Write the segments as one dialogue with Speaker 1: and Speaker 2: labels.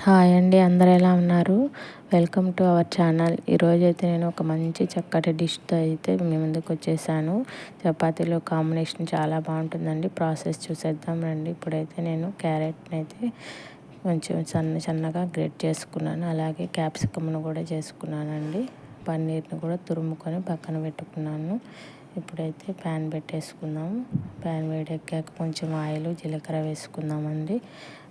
Speaker 1: Hi అండి అందరు ఎలా ఉన్నారు? Welcome to our channel. ఈరోజు అయితే నేను ఒక మంచి చక్కటి డిష్తో అయితే మీ ముందుకు వచ్చేసాను. చపాతీలో కాంబినేషన్ చాలా బాగుంటుందండి. ప్రాసెస్ చూసేద్దాం రండి. ఇప్పుడైతే నేను క్యారెట్ని అయితే కొంచెం సన్న సన్నగా గ్రేట్ చేసుకున్నాను. అలాగే క్యాప్సికమ్ను కూడా చేసుకున్నానండి. పన్నీర్ని కూడా తురుముకొని పక్కన పెట్టుకున్నాను. ఇప్పుడైతే ప్యాన్ పెట్టేసుకుందాం. ప్యాన్ వేడెక్కాక కొంచెం ఆయిల్ జీలకర్ర వేసుకుందామండి.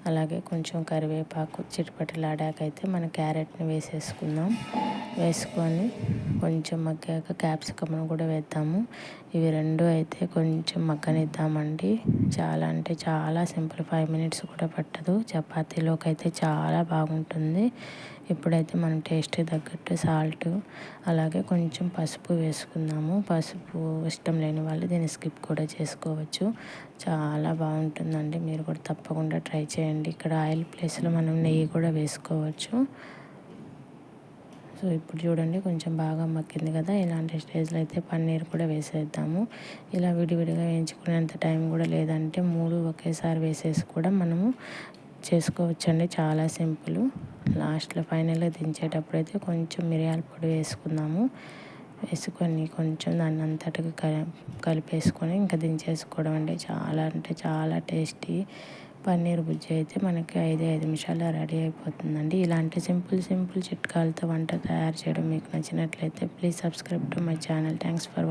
Speaker 1: అలాగే కొంచెం కరివేపాకు చిటపటలాడాకైతే మన క్యారెట్ని వేసేసుకుందాం. వేసుకొని కొంచెం మగ్గాక క్యాప్సికమ్ను కూడా వేద్దాము. ఇవి రెండు అయితే కొంచెం మగ్గనిద్దామండి. చాలా అంటే చాలా సింపుల్ ఫైవ్ మినిట్స్ కూడా పట్టదు. చపాతీలోకి అయితే చాలా బాగుంటుంది. ఇప్పుడైతే మనం టేస్ట్ తగ్గట్టు సాల్ట్ అలాగే కొంచెం పసుపు వేసుకుందాము. పసుపు ఇష్టం లేని వాళ్ళు దీన్ని స్కిప్ కూడా చేసుకోవచ్చు. చాలా బాగుంటుందండి. మీరు కూడా తప్పకుండా ట్రై చేయండి. ఇక్కడ ఆయిల్ ప్లేస్లో మనం నెయ్యి కూడా వేసుకోవచ్చు. సో ఇప్పుడు చూడండి కొంచెం బాగా మక్కింది కదా. ఇలాంటి స్టేజ్లో అయితే పన్నీర్ కూడా వేసేద్దాము. ఇలా విడివిడిగా వేయించుకునేంత టైం కూడా లేదంటే మూడు ఒకేసారి వేసేసి కూడా మనము చేసుకోవచ్చండి. చాలా సింపుల్. లాస్ట్లో ఫైనల్గా దించేటప్పుడు అయితే కొంచెం మిరియాల పొడి వేసుకుందాము. వేసుకొని కొంచెం దాన్ని అంతటికి కలిపేసుకొని ఇంకా దించేసుకోవడం అండి చాలా అంటే చాలా టేస్టీ. పన్నీర్ బుజ్జి అయితే మనకి ఐదు ఐదు నిమిషాల్లో రెడీ అయిపోతుందండి. ఇలాంటి సింపుల్ సింపుల్ చిట్కాలతో వంట తయారు చేయడం మీకు నచ్చినట్లయితే please subscribe to my channel. Thanks for watching